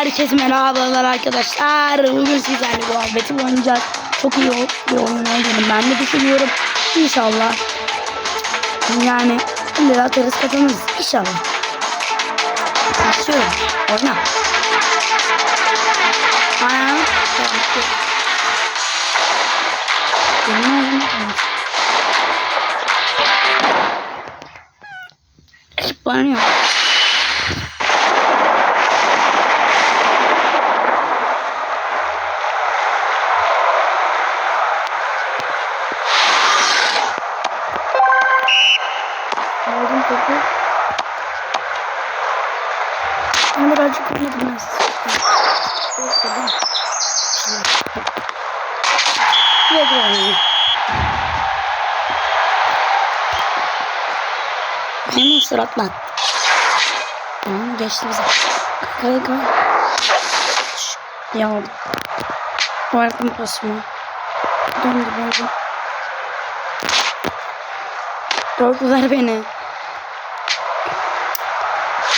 Herkese merhabalar arkadaşlar. Bugün sizlerle muhabbeti oynayacağız. Çok iyi bir oyun olduğunu ben de düşünüyorum. İnşallah. Yani şimdi atarız kazanırız. İnşallah. Başlıyorum. Oyna. Aa, Benim bana. Topu. Ben birazcık oynadım ben. Ve oynayayım. Hemen suratla at. Tamam geçti bize. Kay. Şşş, Ya. Vardım pasımı. Döndü böyle. Korkular beni.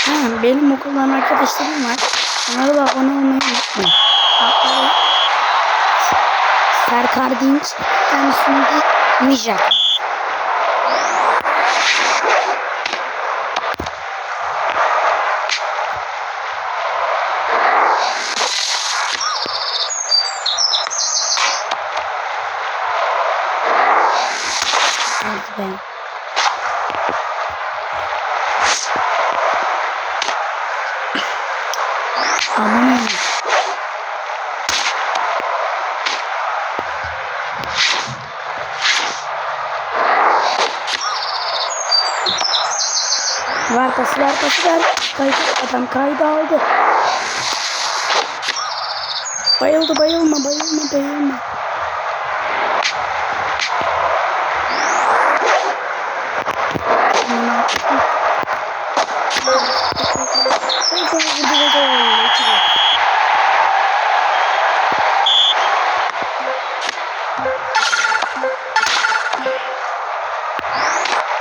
Ha, benim okuldan arkadaşlarım var. Onlara da abone olmayı unutmayın. Hatta Serkar Dinç, tanesinde Mijak. Hadi be. Aman. Ver pası ver pası ver. Kaydı, adam kaydı aldı. Bayıldı bayılma bayılma bayılma.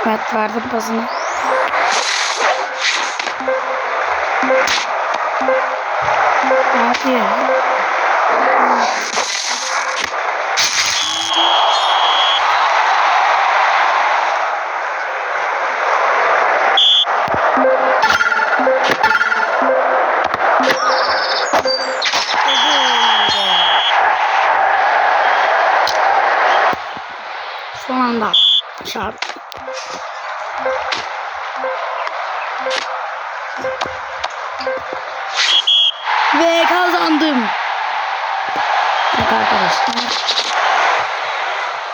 Evet verdim pasını. Abi. Son anda çarptı. Ve kazandım. Evet arkadaşlar.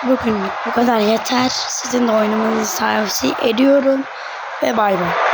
Bugün bu kadar yeter. Sizin de oynamanızı tavsiye ediyorum. Ve bay bay.